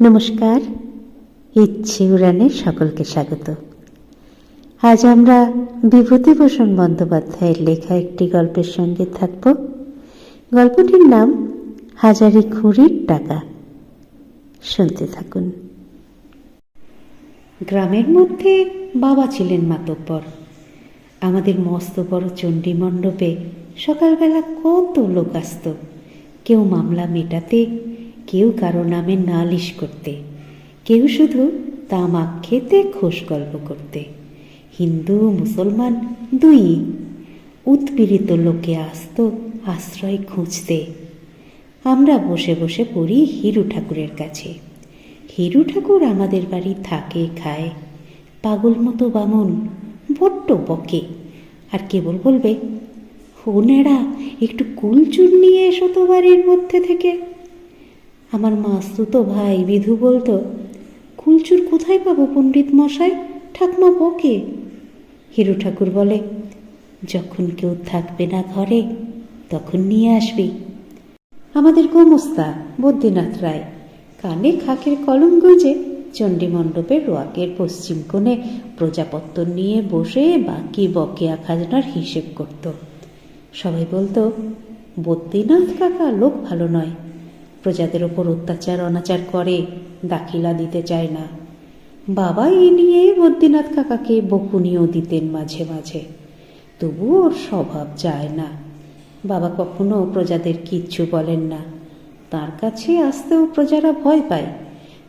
নমস্কার। ইচ্ছে উড়ানের সকলকে স্বাগত। আজ আমরা বিভূতিভূষণ বন্দ্যোপাধ্যায়ের লেখা একটি গল্পের সঙ্গে থাকব। গল্পটির নাম হাজারি খুঁড়ির টাকা। শুনতে থাকুন। গ্রামের মধ্যে বাবা ছিলেন মাতব্বর। আমাদের মস্ত বড় চণ্ডী মণ্ডপে সকালবেলা কত লোক আসতো। কেউ মামলা মেটাতে কেউ কারও নামে নালিশ করতে, কেউ শুধু তামাক খেতে খোশ গল্প করতে। হিন্দু, মুসলমান দুই, উৎপীড়িত লোকে আসত আশ্রয় খুঁজতে। আমরা বসে বসে পড়ি হিরু ঠাকুরের কাছে। হিরু ঠাকুর আমাদের বাড়ি থাকে, খায়। পাগল মতো বামন, বড্ড বকে। আর কেবল বলবে, হোনেরা, একটু কুলচুর নিয়ে এসো তো বাড়ির মধ্যে থেকে। আমার মাস্তুতো ভাই, বিধু বলতো, কুলচুর কোথায় পাবো পণ্ডিত মশাই? ঠাকমা বকে হিরু ঠাকুর বলে, যখন কেউ থাকবে না ঘরে, তখন নিয়ে আসবি। আমাদের গোমস্তা, বদ্রীনাথ রায়, কানে খাকের কলম গুঁজে চণ্ডী মণ্ডপের রোয়াকের পশ্চিম কোণে প্রজাপত্য নিয়ে বসে বাকি বকেয়া খাজনার হিসেব করত। সবাই বলতো, বদ্রীনাথ কাকা, লোক ভালো নয়। প্রজাদের ওপর অত্যাচার, অনাচার করে, দাখিলা দিতে চায় না। বাবা এ নিয়ে বদ্রীনাথ কাকাকে বকুনিও দিতেন মাঝে মাঝে। তবু ওর স্বভাব যায় না। বাবা কখনো প্রজাদের কিচ্ছু বলেন না। তার কাছে আসতেও প্রজারা ভয় পায়।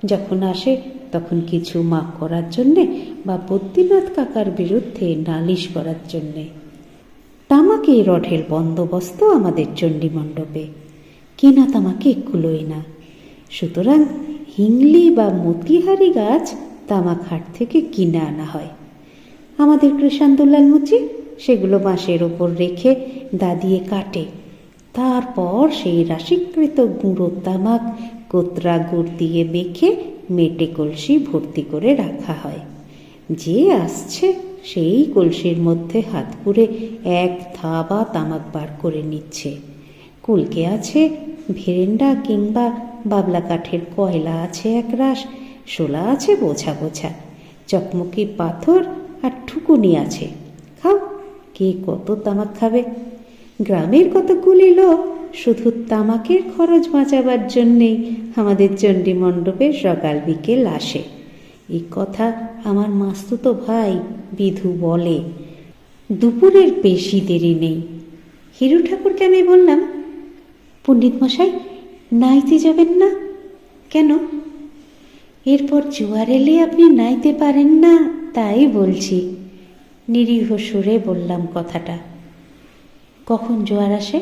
যখন আসে, তখন কিছু মাপ করার জন্যে বা বদ্রীনাথ কাকার বিরুদ্ধে নালিশ করার জন্যে। তামাকে রঢের বন্দোবস্ত আমাদের চণ্ডী মণ্ডপে কেনা তামাকে কুলোয় না। সুতরাং হিংলি বা মতিহারি গাছ তামাক হাট থেকে কিনে আনা হয়। আমাদের কৃষান্দুলাল মুচি সেগুলো বাঁশের ওপর রেখে দাদিয়ে কাটে। তারপর সেই রাশিকৃত গুঁড়ো তামাক কোতরা গুড় দিয়ে মেখে মেটে কলসি ভর্তি করে রাখা হয়। যে আসছে সেই কলসির মধ্যে হাত পুরে এক থাবা তামাক বার করে নিচ্ছে। কুলকে আছে ভেরেন্ডা কিংবা বাবলা কাঠের কয়লা আছে এক রাস শোলা আছে বোঝা বোঝা, চকমকি পাথর আর ঠুকুনি আছে। খাও, কে কত তামাক খাবে? গ্রামের কতগুলি লোক শুধু তামাকের খরচ বাঁচাবার জন্যেই আমাদের চণ্ডী মণ্ডপে সকাল বিকেল আসে। এই কথা আমার মাস্তুতো ভাই বিধু বলে, দুপুরের বেশি দেরি নেই। হিরু ঠাকুরকে আমি বললাম পণ্ডিত মশাই নাইতে যাবেন না? কেন? এরপর জোয়ার এলে আপনি নাইতে পারেন না, তাই বলছি। নিরীহ সুরে বললাম কথাটা। কখন জোয়ার আসে?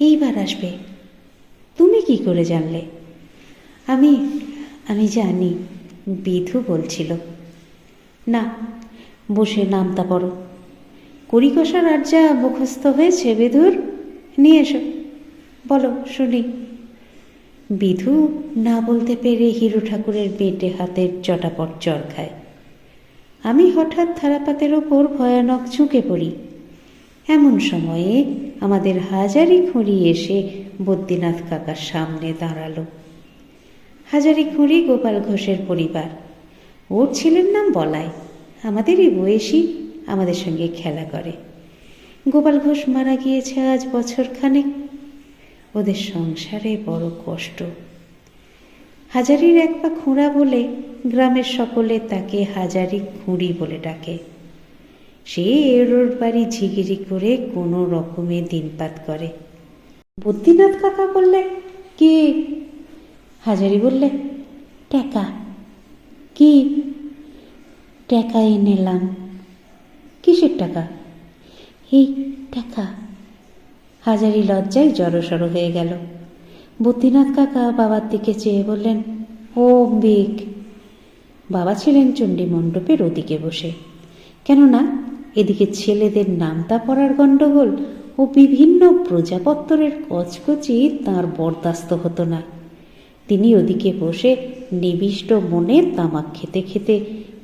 এইবার আসবে। তুমি কি করে জানলে? আমি আমি জানি, বিধু বলছিল। না, বসে নামতা পড়ো। করিকষার আর যা মুখস্থ হয়েছে বিধুর? নিয়ে এসো। বলো, শুনি। বিধু না বলতে পেরে হিরু ঠাকুরের বেটে হাতের চটাপট চর খায়। আমি হঠাৎ ধারাপাতের ওপর ভয়ানক ঝুঁকে পড়ি। এমন সময়ে আমাদের হাজারি খুঁড়ি এসে বদ্রীনাথ কাকার সামনে দাঁড়াল। হাজারি খুঁড়ি গোপাল ঘোষের পরিবার। ওর ছেলের নাম বলাই। আমাদেরই বয়সী, আমাদের সঙ্গে খেলা করে। গোপাল ঘোষ মারা গিয়েছে আজ বছর খানেক ওদের সংসারে বড় কষ্ট। হাজারির এক পা খুঁড়া বলে গ্রামের সকলে তাকে হাজারি খুঁড়ি বলে ডাকে। সে এরোর বাড়ি ঝিগিরি করে কোনো রকমে দিনপাত করে। বদ্রীনাথ কাকা বললে, কি? হাজারি বললে টাকা কি? টাকা এনেলাম কিসের টাকা এই টাকা হাজারি লজ্জায় জড়সড় হয়ে গেল। বদ্রীনাথ কাকা বাবার দিকে চেয়ে বললেন ও বেগ। বাবা ছিলেন চণ্ডী মণ্ডপের ওদিকে বসে। কেননা, এদিকে ছেলেদের নামতা পড়ার গণ্ডগোল ও বিভিন্ন প্রজাপত্তরের কচকচি তার বরদাস্ত হতো না। তিনি ওদিকে বসে নিবিষ্ট মনে তামাক খেতে খেতে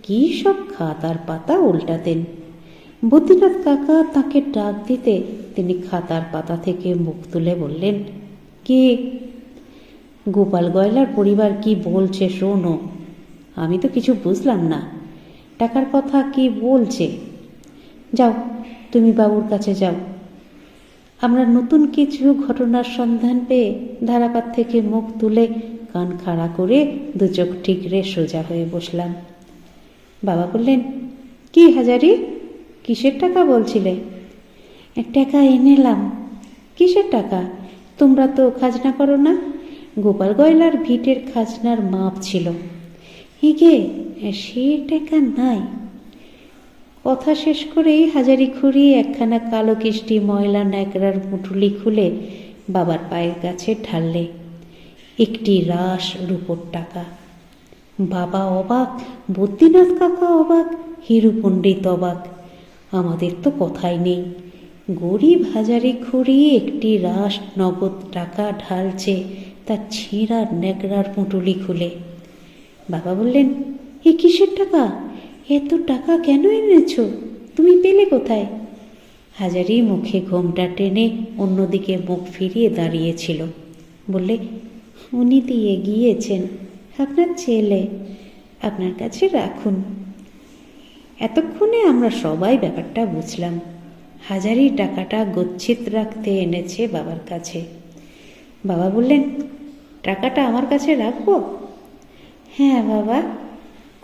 কী সব খাতার পাতা উল্টাতেন। বদ্রীনাথ কাকা তাকে ডাক দিতে খাতার পাতা থেকে মুখ তুলে বললেন, কি? গোপাল গয়লার পরিবার কি বলছে শোনো। আমি তো কিছু বুঝলাম না। টাকার কথা কি বলছে? যাও, তুমি বাবুর কাছে যাও। আমরা নতুন কিছু ঘটনার সন্ধান পেয়ে ধারাপাত থেকে মুখ তুলে কান খাড়া করে দু চোখ ঠিকরে সোজা হয়ে বসলাম। বাবা বললেন, কি হাজারি? কিসের টাকা বলছিলে? টাকা এনেলাম কিসের টাকা? তোমরা তো খাজনা করো না? গোপাল গয়লার ভিটের খাজনার মাপ ছিল। হিগে সে টাকা নাই। কথা শেষ করেই হাজারি খুঁড়ি একখানা কালো কিষ্টি ময়লা ন্যাকড়ার মুঠুলি খুলে বাবার পায়ের কাছে ঢাললে। একটি রাস রূপোর টাকা। বাবা অবাক, বদ্রীনাথ কাকা অবাক হিরু পণ্ডিত অবাক। আমাদের তো কথাই নেই। গরিব হাজারি খুঁড়ি একটি রাস নগদ টাকা ঢালছে তার ছেঁড়া ন্যাকড়ার পুঁটুলি খুলে। বাবা বললেন, এ কিসের টাকা? এত টাকা কেন এনেছো? তুমি পেলে কোথায়? হাজারি মুখে ঘোমটা টেনে অন্যদিকে মুখ ফিরিয়ে দাঁড়িয়েছিল। বললে, উনি দিয়ে গিয়েছেন, আপনার ছেলে, আপনার কাছে রাখুন। এতক্ষণে আমরা সবাই ব্যাপারটা বুঝলাম। হাজারি টাকাটা গচ্ছিত রাখতে এনেছে বাবার কাছে। বাবা বললেন, টাকাটা আমার কাছে রাখব? হ্যাঁ বাবা,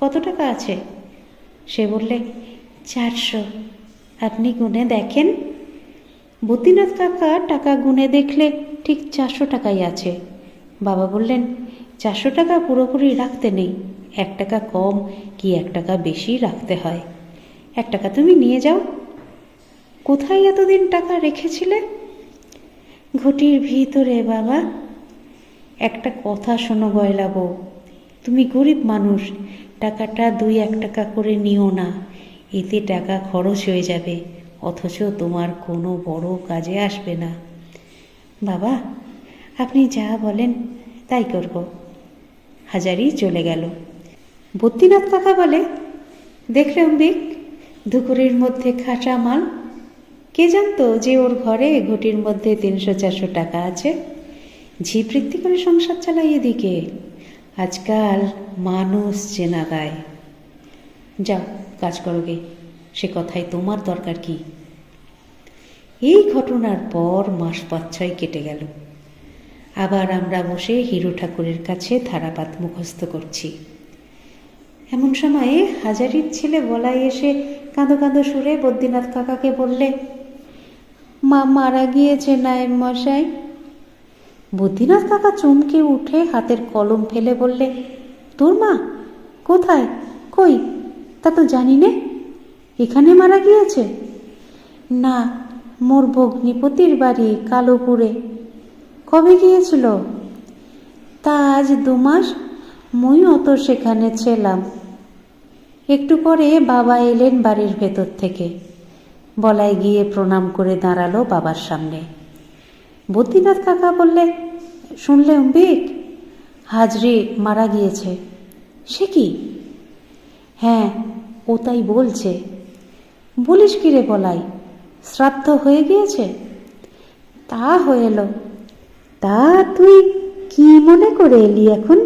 কত টাকা আছে? সে বললে, চারশো। আপনি গুনে দেখেন। বদ্রীনাথ কাকা টাকা গুনে দেখলে ঠিক চারশো টাকাই আছে। বাবা বললেন, চারশো টাকা পুরোপুরি রাখতে নেই। এক টাকা কম কি এক টাকা বেশি রাখতে হয়? এক টাকা তুমি নিয়ে যাও। কোথায় এতদিন টাকা রেখেছিলে? ঘটির ভিতরে, বাবা। একটা কথা শোনো, গয়লা বউ। তুমি গরিব মানুষ, টাকাটা দুই এক টাকা করে নিও না। এতে টাকা খরচ হয়ে যাবে, অথচ তোমার কোনো বড় কাজে আসবে না। বাবা, আপনি যা বলেন তাই করব। হাজারি চলে গেল। বদ্রীনাথ কাকা বলে দেখলে অম্বিক দুপুরের মধ্যে খাঁচা মাল কে জানতো যে ওর ঘরে ঘটির মধ্যে তিনশো চারশো টাকা আছে? ঝিবৃত্তি করে সংসার চালাই এদিকে। আজকাল মানুষ চেনা গায়। যাও, কাজ করোগে সে কথায় তোমার দরকার কি? এই ঘটনার পর মাস পাঁচ ছয় কেটে গেল। আবার আমরা বসে হিরু ঠাকুরের কাছে ধারাপাত মুখস্থ করছি। এমন সময়ে হাজারির ছেলে বলাই এসে কাঁদো কাঁদো সুরে বদ্রীনাথ কাকাকে বললে মা মারা গিয়েছে নায়েব মশাই। বুদ্ধিনাথ কাকা চমকে উঠে হাতের কলম ফেলে বললে, তোর মা কোথায়? কই? তা তো জানি নে। এখানে মারা গিয়েছে? না, মোর ভগ্নিপতির বাড়ি কালোপুরে। কবে গিয়েছিল? তা আজ দু মাস। মুইও তো সেখানে ছিলাম। একটু পরে বাবা এলেন বাড়ির ভেতর থেকে। বলাই গিয়ে প্রণাম করে দাঁড়াল বাবার সামনে। বদ্রীনাথ কাকা বললে, শুনলে অম্বিক? হাজরি মারা গিয়েছে। সে কি? হ্যাঁ ও তাই বলছে। বলিস কি রে বলাই, শ্রাদ্ধ হয়ে গিয়েছে? তা হয়ে এলো। তা তুই কি মনে করে এলি এখন?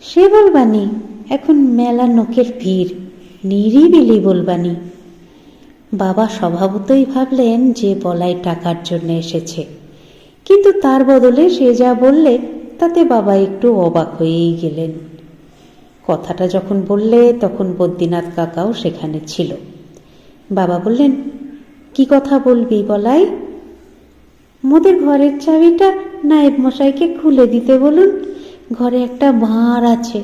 সে বলবানি, এখন মেলা নোকের ভিড়, নিরিবিলি বলবানি। বাবা স্বভাবতই ভাবলেন যে বলাই টাকার জন্য এসেছে। কিন্তু তার বদলে সে যা বললে, তাতে বাবা একটু অবাক হয়েই গেলেন। কথাটা যখন বললে, তখন বদ্রীনাথ কাকাও সেখানে ছিল। বাবা বললেন, কি কথা বলবি বলাই? মোদের ঘরের চাবিটা নায়েব মশাইকে খুলে দিতে বলুন। ঘরে একটা ভাঁড় আছে,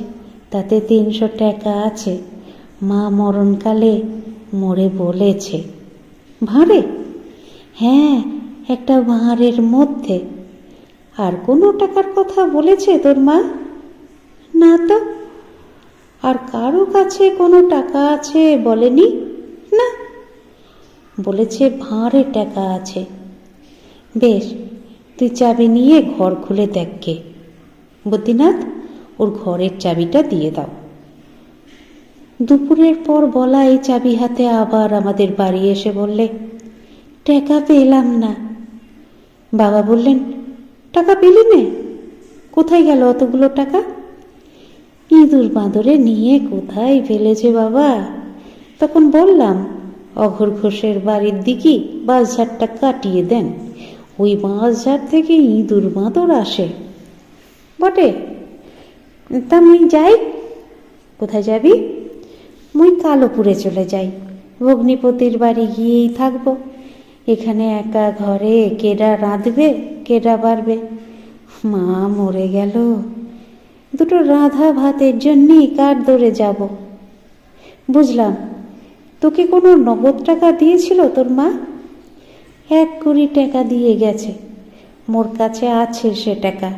তাতে তিনশো টাকা আছে। মা মরণকালে মরে বলেছে। ভাঁড়ে? হ্যাঁ একটা ভাঁড়ের মধ্যে। আর কোনো টাকার কথা বলেছে তোর মা? না তো। আর কারও কাছে কোনো টাকা আছে বলেনি? না। বলেছে ভাঁড়ে টাকা আছে। বেশ, তুই চাবি নিয়ে ঘর খুলে দেখকে বদ্রীনাথ, ওর ঘরের চাবিটা দিয়ে দাও। দুপুরের পর বলা এই চাবি হাতে আবার আমাদের বাড়ি এসে বললে, টাকা পেলাম না। বাবা বললেন, টাকা পেলি নে? কোথায় গেল অতগুলো টাকা? ইঁদুর বাঁদরে নিয়ে, কোথায় ফেলেছে বাবা? তখন বললাম, অঘর ঘোষের বাড়ির দিকে বাঁশঝাড়টা কাটিয়ে দেন। ওই বাঁশঝাড় থেকে ইঁদুর বাঁদর আসে। বটে? তা মুই যাই। কোথায় যাবি? মুই কালোপুরে চলে যাই। ভগ্নিপতির বাড়ি গিয়েই থাকব। এখানে একা ঘরে কেডা রাঁধবে, কেডা বাড়বে? মা মরে গেল। দুটো রাধা ভাতের জন্যই কার দৌড়ে যাব? বুঝলাম, তোকে কোনো নগদ টাকা দিয়েছিল তোর মা? এক কুড়ি টাকা দিয়ে গেছে। মোর কাছে আছে সে টাকা।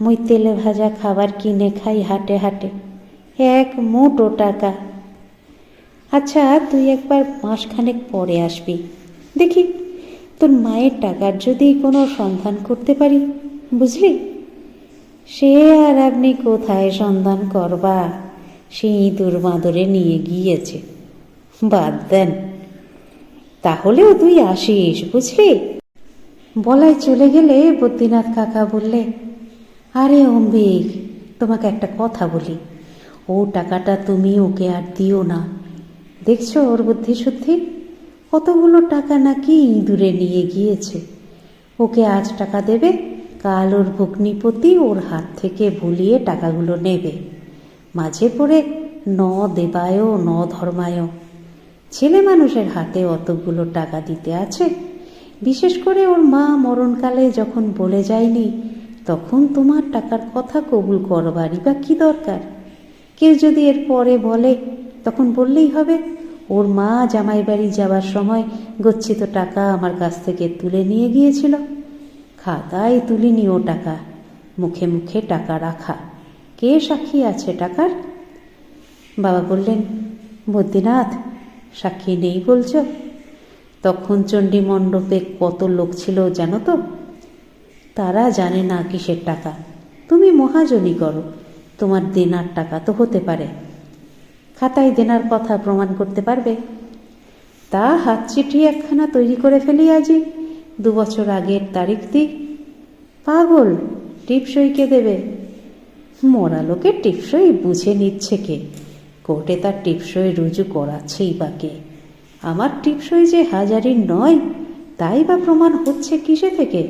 মুই তেলে ভাজা খাবার কিনে খাই হাটে হাটে। এক মোটো টাকা। আচ্ছা তুই একবার মাসখানেক পরে আসবি। দেখি, তোর মায়ের টাকার যদি কোনো সন্ধান করতে পারি, বুঝলি? সে আর আপনি কোথায় সন্ধান করবা? সে ইঁদুর বাঁদরে নিয়ে গিয়েছে। বাদ দেন। তাহলেও তুই আসিস, বুঝলি? বলাই চলে গেলে বদ্রীনাথ কাকা বললে, আরে অম্বিক, তোমাকে একটা কথা বলি। ও টাকাটা তুমি ওকে আর দিও না। দেখছ ওর বুদ্ধি শুদ্ধি কতগুলো টাকা নাকি ইঁদুরে নিয়ে গিয়েছে। ওকে আজ টাকা দেবে, কাল ওর ভগ্নিপতি ওর হাত থেকে ভুলিয়ে টাকাগুলো নেবে। মাঝে পড়ে ন দেবায়, ন ধর্মায়। ছেলে মানুষের হাতে অতগুলো টাকা দিতে আছে। বিশেষ করে ওর মা মরণকালে যখন বলে যায়নি, তখন তোমার টাকার কথা কবুল করবারই বা কী দরকার? কেউ যদি এর পরে বলে তখন বললেই হবে, ওর মা জামাই বাড়ি যাবার সময় গচ্ছিত টাকা আমার কাছ থেকে তুলে নিয়ে গিয়েছিল। খাতায় তুলিনি ও টাকা, মুখে মুখে টাকা রাখা। কে সাক্ষী আছে টাকার? বাবা বললেন, বদ্রীনাথ, সাক্ষী নেই বলছ? তখন চণ্ডী মণ্ডপে কত লোক ছিল জানো তো? তারা জানে না কিসের টাকা। তুমি মহাজনী করো, তোমার দেনার টাকা তো হতে পারে। খাতায় দেনার কথা প্রমাণ করতে পারবে। তা হাত চিঠি একখানা তৈরি করে ফেলি আজি। দু বছর আগের তারিখ দি। পাগল, টিপসই কে দেবে? মরা লোকে টিপসই বুঝে নিচ্ছে কে? কোর্টে তার টিপসই রুজু করাচ্ছেই বা কে? আমার টিপসই যে হাজারি নয়, তাই বা প্রমাণ হচ্ছে কিসে থেকে?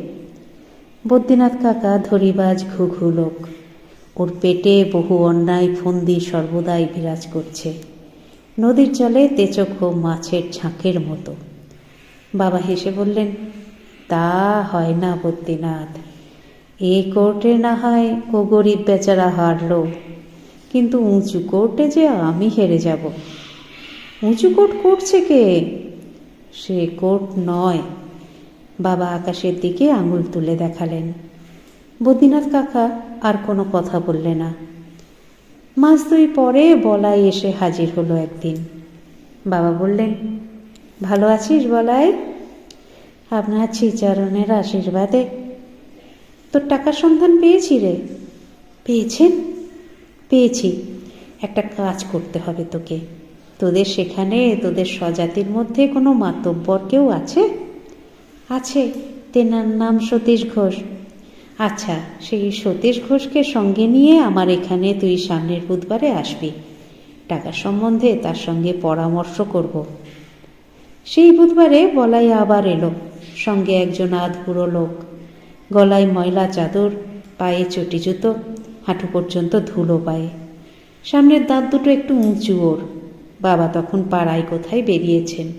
বদ্রীনাথ কাকা ধরিবাজ ঘুঘু লোক। ওর পেটে বহু অন্যায় ফন্দি সর্বদাই বিরাজ করছে। নদীর জলে তেচক মাছের ঝাঁকের মতো। বাবা হেসে বললেন, তা হয় না বদ্রীনাথ। এ কোর্টে না হয় ও গরিব বেচারা হারল কিন্তু উঁচু কোর্টে যে আমি হেরে যাব। উঁচু কোর্ট করছে কে? সে কোর্ট নয়। বাবা আকাশের দিকে আঙুল তুলে দেখালেন। বদ্রীনাথ কাকা আর কোনো কথা বললে না। মাস দুই পরে বলাই এসে হাজির হলো একদিন। বাবা বললেন, ভালো আছিস বলাই? আপনার শ্রীচরণের আশীর্বাদে। তোর টাকার সন্ধান পেয়েছি রে। পেয়েছেন? পেয়েছি। একটা কাজ করতে হবে তোকে। তোদের সেখানে, তোদের স্বজাতির মধ্যে কোনো মাতব্বর কেউ আছে? আছে। তেনার নাম সতীশ ঘোষ। আচ্ছা সেই সতীশ ঘোষকে সঙ্গে নিয়ে আমার এখানে তুই সামনের বুধবারে আসবি। টাকা সম্বন্ধে তার সঙ্গে পরামর্শ করব। সেই বুধবারে বলাই আবার এলো, সঙ্গে একজন আধপুরো লোক। গলায় ময়লা চাদর, পায়ে চটি জুতো, হাঁটু পর্যন্ত ধুলো পায়ে। সামনের দাঁত দুটো একটু উঁচু ওর। বাবা তখন পাড়ায় কোথায় বেরিয়েছেন?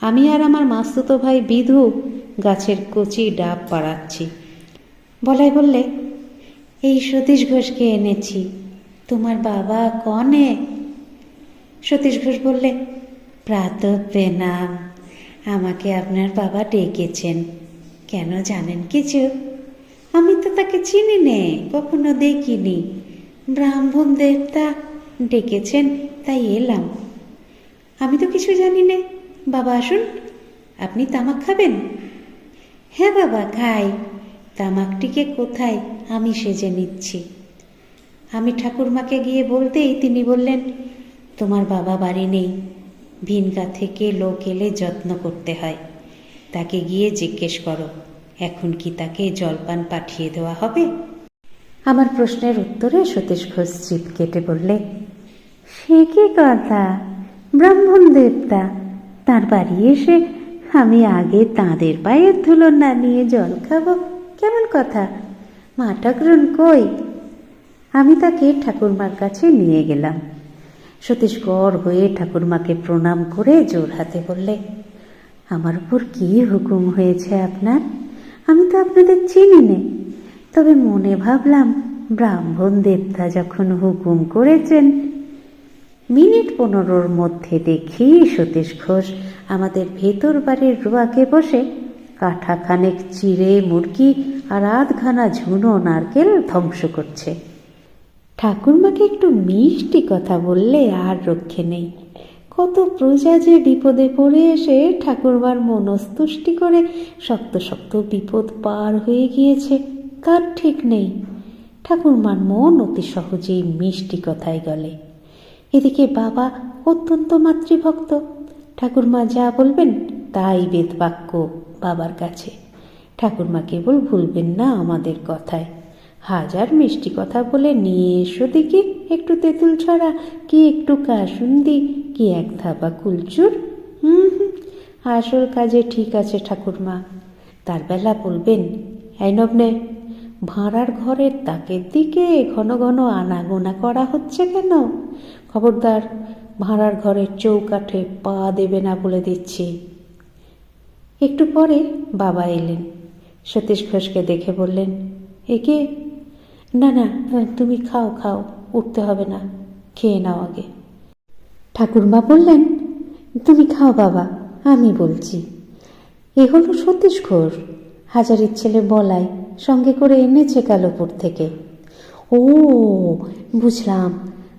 আমি আর আমার মাস্তুতো ভাই বিধু গাছের কচি ডাব পাড়াচ্ছি। বলাই বললে, এই সতীশ ঘোষকে এনেছি। তোমার বাবা কনে? সতীশ ঘোষ বললে প্রাত প্রণাম আমাকে আপনার বাবা ডেকেছেন। কেন জানেন কিছু? আমি তো তাকে চিনি নে, কখনো দেখিনি। ব্রাহ্মণ দেবতা ডেকেছেন, তাই এলাম। আমি তো কিছু জানি নে। বাবা, আসুন। আপনি তামাক খাবেন? হ্যাঁ বাবা, খাই। তামাকটিকে কোথায় আমি সেজে নিচ্ছি? আমি ঠাকুরমাকে গিয়ে বলতেই তিনি বললেন, তোমার বাবা বাড়ি নেই। ভিনগা থেকে লোক এলে যত্ন করতে হয়। তাকে গিয়ে জিজ্ঞেস করো, এখন কি তাকে জলপান পাঠিয়ে দেওয়া হবে? আমার প্রশ্নের উত্তরে সতীশ ঘোষ চিপ কেটে বললে, সে কি কথা? ব্রাহ্মণ দেবতা, তার বাড়ি এসে আমি আগে তাঁদের পায়ের ধুলো না নিয়ে জল খাব। কেমন কথা? মা ঠাকুরন কই? আমি তাকে ঠাকুরমার কাছে নিয়ে গেলাম। সতীশ গড় হয়ে ঠাকুরমাকে প্রণাম করে জোর হাতে বললে, আমার উপর কি হুকুম হয়েছে আপনার? আমি তো আপনাদের চিনি নে তবে মনে ভাবলাম, ব্রাহ্মণ দেবতা যখন হুকুম করেছেন, মিনিট পনেরোর মধ্যে দেখি সতীশ ঘোষ আমাদের ভেতর বাড়ির রোয়াকে বসে কাঠা খানেক চিড়ে, মুরগি আর আধখানা ঝুনো নারকেল ধ্বংস করছে। ঠাকুরমাকে একটু মিষ্টি কথা বললে আর রক্ষে নেই। কত প্রজা যে বিপদে পড়ে এসে ঠাকুরমার মনস্তুষ্টি করে শক্ত শক্ত বিপদ পার হয়ে গিয়েছে, তার ঠিক নেই। ঠাকুরমার মন অতি সহজেই মিষ্টি কথায় গলে। এদিকে বাবা অত্যন্ত মাতৃভক্ত। ঠাকুরমা যা বলবেন, তাই বেদবাক্য। বাবার কাছে। ঠাকুরমা কেবল ভুলবেন না আমাদের কথায়। হাজার মিষ্টি কথা বলে নিয়ে এসো দেখি, একটু তেঁতুল ছড়া, কি একটু কাসুন্দি কি এক ধাবা কুলচুর। হুম হুম, আসল কাজে ঠিক আছে ঠাকুরমা। তার বেলা বলবেন, এই নবনে, ভাঁড়ার ঘরের তাকের দিকে ঘন ঘন আনাগোনা করা হচ্ছে কেন? খবরদার, ভাঁড়ার ঘরের চৌকাঠে পা দেবে না বলে দিচ্ছি। একটু পরে বাবা এলেন। সতীশ ঘোষকে দেখে বললেন, একে? না না তুমি খাও খাও, উঠতে হবে না, খেয়ে নাও আগে। ঠাকুরমা বললেন, তুমি খাও বাবা, আমি বলছি। এ হলো সতীশ ঘোষ। হাজারির ছেলে বলাই সঙ্গে করে এনেছে কালোপুর থেকে। ও, বুঝলাম।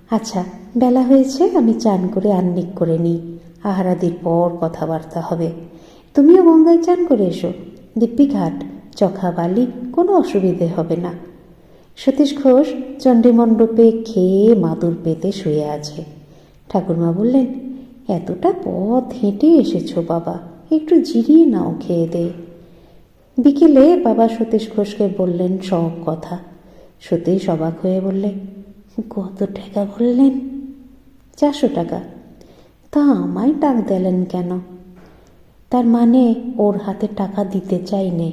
আচ্ছা বেলা হয়েছে, আমি চান করে আন্নিক করে নিই। আহারাদির পর কথাবার্তা হবে। তুমিও গঙ্গায় চান করে এসো। দিব্যিঘাট চখা বালি কোনো অসুবিধে হবে না। সতীশ ঘোষ চণ্ডীমণ্ডপে খেয়ে মাদুর পেতে শুয়ে আছে। ঠাকুরমা বললেন, এতটা পথ হেঁটে এসেছ বাবা, একটু জিরিয়ে নাও খেয়ে দে। বিকেলে বাবা সতীশ ঘোষকে বললেন সব কথা। সতীশ অবাক হয়ে বললে, কত টাকা বললেন? চারশো টাকা। তা আমায় ডাক দিলেন কেন? তার মানে ওর হাতে টাকা দিতে চাইনে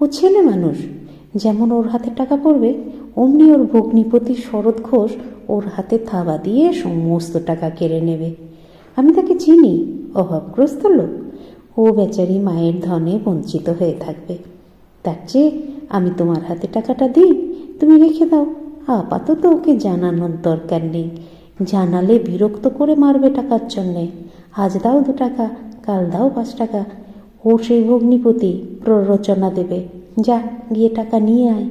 ও ছেলে মানুষ। যেমন ওর হাতে টাকা পড়বে, অমনি ওর ভগ্নিপতি শরৎ ঘোষ ওর হাতে থাবা দিয়ে সমস্ত টাকা কেড়ে নেবে। আমি তাকে চিনি, অভাবগ্রস্ত লোক। ও বেচারি মায়ের ধনে বঞ্চিত হয়ে থাকবে। তার চেয়ে আমি তোমার হাতে টাকাটা দিই, তুমি রেখে দাও। আপাতত ওকে জানানোর দরকার নেই। জানালে বিরক্ত করে মারবে টাকার জন্যে। আজ দাও দু টাকা কাল দাও পাঁচ টাকা। ও সেই ভগ্নিপতি প্ররোচনা দেবে। যা, গিয়ে টাকা নিয়ে আয়।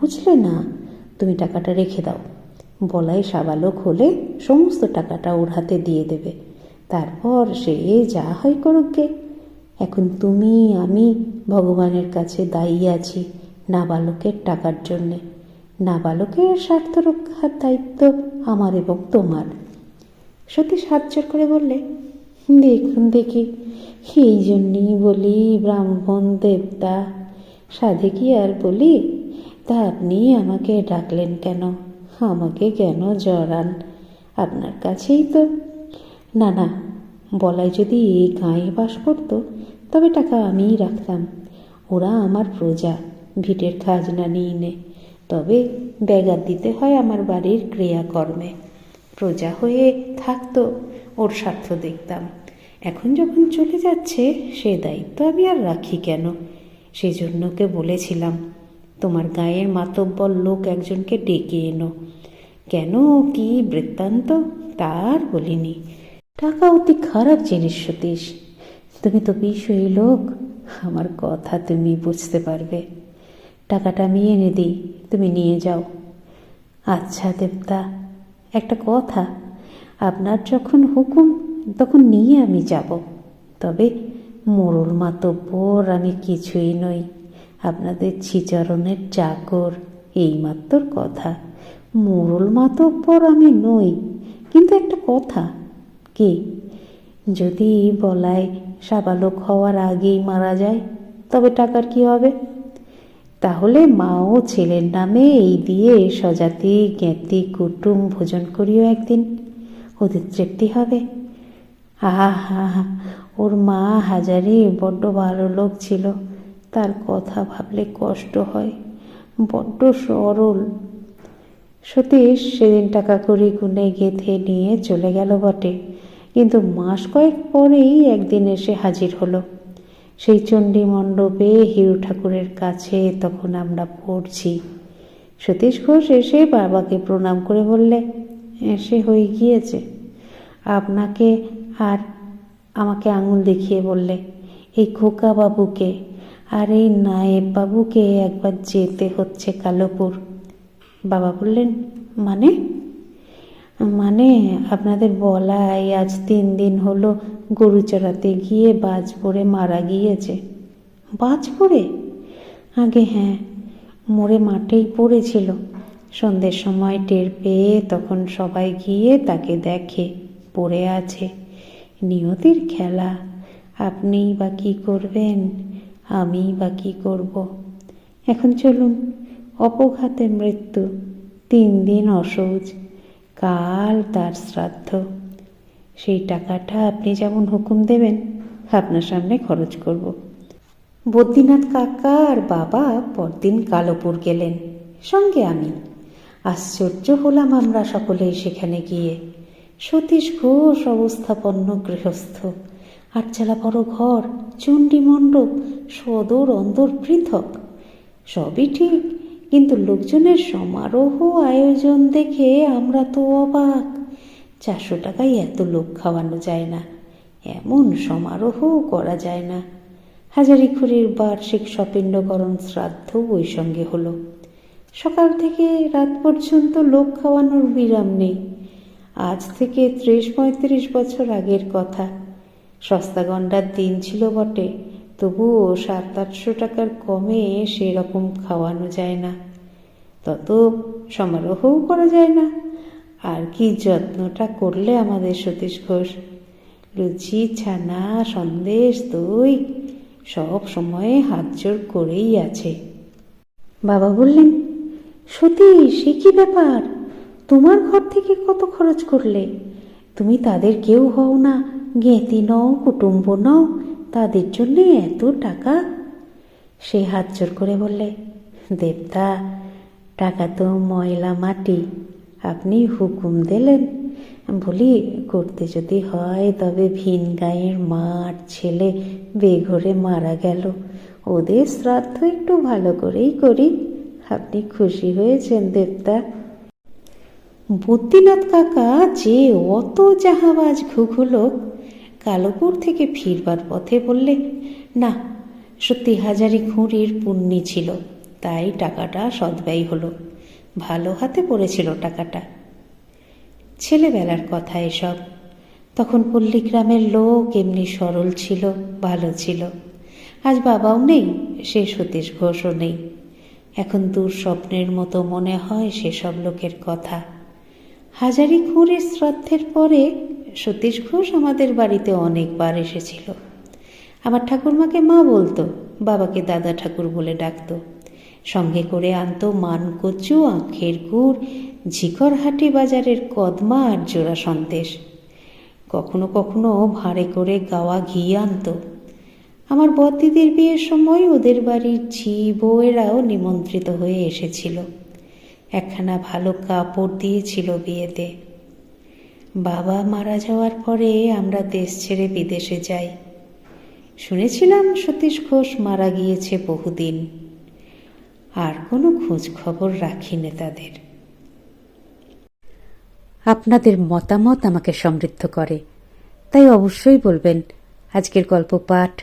বুঝলে না? তুমি টাকাটা রেখে দাও। বলাই সাবালক হলে সমস্ত টাকাটা ওর হাতে দিয়ে দেবে। তারপর সে যা হয় করুক গে। এখন তুমি, আমি ভগবানের কাছে দায়ী আছি নাবালকের টাকার জন্যে। নাবালকের স্বার্থ রক্ষার দায়িত্ব আমার এবং তোমার। সত্যি সাহায্য করে বললে দেখুন দেখি, সেই জন্যই বলি ব্রাহ্মণ দেবতা। সাধে কি আর বলি? তা আপনি আমাকে ডাকলেন কেন? আমাকে কেন জড়ান? আপনার কাছেই তো। না না, বলাই যদি এই গাঁয়ে বাস করতো, তবে টাকা আমিই রাখতাম। ওরা আমার প্রজা, ভিটের খাজনা নিয়ে নে। তবে ব্যাগার দিতে হয় আমার বাড়ির ক্রিয়াকর্মে। প্রজা হয়ে থাকতো ওর স্বার্থ দেখতাম। এখন যখন চলে যাচ্ছে, সে দায়িত্ব আমি আর রাখি কেন? সেজন্য ওকে বলেছিলাম, তোমার গায়ের মাতব্বর লোক একজনকে ডেকে এনো। কেন কি বৃত্তান্ত? তার বলিনি। টাকা অতি খারাপ জিনিস, সতীশ। তুমি তো বিষয়ী লোক। আমার কথা তুমি বুঝতে পারবে। টাকাটা আমি এনে দিই, তুমি নিয়ে যাও। আচ্ছা দেবতা, একটা কথা। আপনার যখন হুকুম, তখন নিয়ে আমি যাব। তবে মোড়ল মাতব্বর, আমি কিছুই নই। আপনাদের ছিচরণের চাকর এই মাত্র কথা। মোড়ল মাতব্বর, আমি নই। কিন্তু একটা কথা, কি? যদি বলায় সাবালক হওয়ার আগেই মারা যায়, তবে টাকার কি হবে? তাহলে মা ও ছেলের নামে এই দিয়ে স্বজাতি জ্ঞাতি, কুটুম ভোজন করিও একদিন। ওদের তৃপ্তি হবে। আহা হা ওর মা হাজারি বড্ড ভালো লোক ছিল। তার কথা ভাবলে কষ্ট হয়। বড্ড সরল। সতীশ সেদিন টাকা কড়ি গুনে গেঁথে নিয়ে চলে গেল বটে। কিন্তু মাস কয়েক পরেই একদিন এসে হাজির হলো। সেই চণ্ডী মণ্ডপে হিরু ঠাকুরের কাছে তখন আমরা পড়ছি। সতীশ ঘোষ এসে বাবাকে প্রণাম করে বললে এসে হয়ে গিয়েছে। আপনাকে আর আমাকে আঙুল দেখিয়ে বললে, এই খোকা বাবুকে আর এই নায়েব বাবুকে একবার যেতে হচ্ছে কালোপুর। বাবা বললেন মানে? মানে আপনাদের বলাই আজ তিন দিন হলো গরু চড়াতে গিয়ে বাজ পড়ে মারা গিয়েছে। বাজ পড়ে? আগে হ্যাঁ মোড়ে মাঠেই পড়েছিল। সন্ধ্যের সময় টের পেয়ে তখন সবাই গিয়ে তাকে দেখে, পড়ে আছে। নিয়তির খেলা, আপনিই বা কী করবেন? আমিই বা কী করব? এখন চলুন, অপঘাতে মৃত্যু, তিন দিন অসৌচ কাল তার শ্রাদ্ধ। সেই টাকাটা আপনি যেমন হুকুম দেবেন, আপনার সামনে খরচ করব। বদ্রীনাথ কাকা আর বাবা পরদিন কালোপুর গেলেন, সঙ্গে আমি আশ্চর্য হলাম আমরা সকলেই সেখানে গিয়ে। সতীশ ঘোষ অবস্থাপন্ন গৃহস্থ। আটচালা বড় ঘর, চণ্ডী মণ্ডপ, সদর অন্দর পৃথক। সবই ঠিক, কিন্তু লোকজনের সমারোহ আয়োজন দেখে আমরা তো অবাক। চারশো টাকায় এত লোক খাওয়ানো যায় না। এমন সমারোহও করা যায় না। হাজারিখুরির বার্ষিক সপিণ্ডকরণ শ্রাদ্ধ ওই সঙ্গে হলো। সকাল থেকে রাত পর্যন্ত লোক খাওয়ানোর বিরাম নেই। আজ থেকে ত্রিশ পঁয়ত্রিশ বছর আগের কথা। সস্তা গন্ডার দিন ছিল বটে, তবুও সাত আটশো টাকার কমে সেরকম খাওয়ানো যায় না। তত সমারোহও করা যায় না। আর কি যত্নটা করলে আমাদের সতীশ ঘোষ? লুচি, ছানা, সন্দেশ, দই, সব সময়ে হাত জোর করেই আছে। বাবা বললেন সতীশ সে কি ব্যাপার? তোমার ঘর থেকে কত খরচ করলে? তুমি তাদের কেউ হও না, জ্ঞাতি নও, কুটুম্ব নও, তাদের জন্যে এত টাকা? সে হাত জোর করে বললে, দেবতা, টাকা তো ময়লা মাটি, আপনি হুকুম দিলেন। বলি, করতে যদি হয় তবে ভিন গায়ের মার ছেলে বেঘরে মারা গেল। ওদের শ্রাদ্ধ একটু ভালো করেই করি। আপনি খুশি হয়েছেন, দেবতা? বুদ্ধিনাথ কাকা যে অত জাহাবাজ ঘুঘুলোক কালোপুর থেকে ফিরবার পথে বললে, না, সত্যি হাজারি খুঁড়ির পুণ্যি ছিল, তাই টাকাটা সদ্ব্যয় হলো। ভালো হাতে পড়েছিল টাকাটা। ছেলেবেলার কথা এসব। তখন পল্লীগ্রামের লোক এমনি সরল ছিল, ভালো ছিল। আজ বাবাও নেই সে সতীশ ঘোষও নেই। এখন দূর স্বপ্নের মতো মনে হয় সেসব লোকের কথা। হাজারি খুঁড়ির শ্রাদ্ধের পরে সতীশ ঘোষ আমাদের বাড়িতে অনেকবার এসেছিল। আমার ঠাকুরমাকে মা বলতো, বাবাকে দাদা ঠাকুর বলে ডাকতো। সঙ্গে করে আনতো মানকচু, আখের গুড় ঝিকরহাটি বাজারের কদমা আর জোড়া সন্দেশ। কখনো কখনো ভাঁড়ে করে গাওয়া ঘি আনতো। আমার বদিদির বিয়ের সময় ওদের বাড়ির ঝি বউয়েরাও নিমন্ত্রিত হয়ে এসেছিল। একখানা ভালো কাপড় দিয়েছিল বিয়েতে। বাবা মারা যাওয়ার পরে আমরা দেশ ছেড়ে বিদেশে যাই। শুনেছিলাম সতীশ ঘোষ মারা গিয়েছে বহুদিন। আর কোনো খোঁজ খবর রাখিনি তাদের। আপনাদের মতামত আমাকে সমৃদ্ধ করে। তাই অবশ্যই বলবেন, আজকের গল্প পাঠ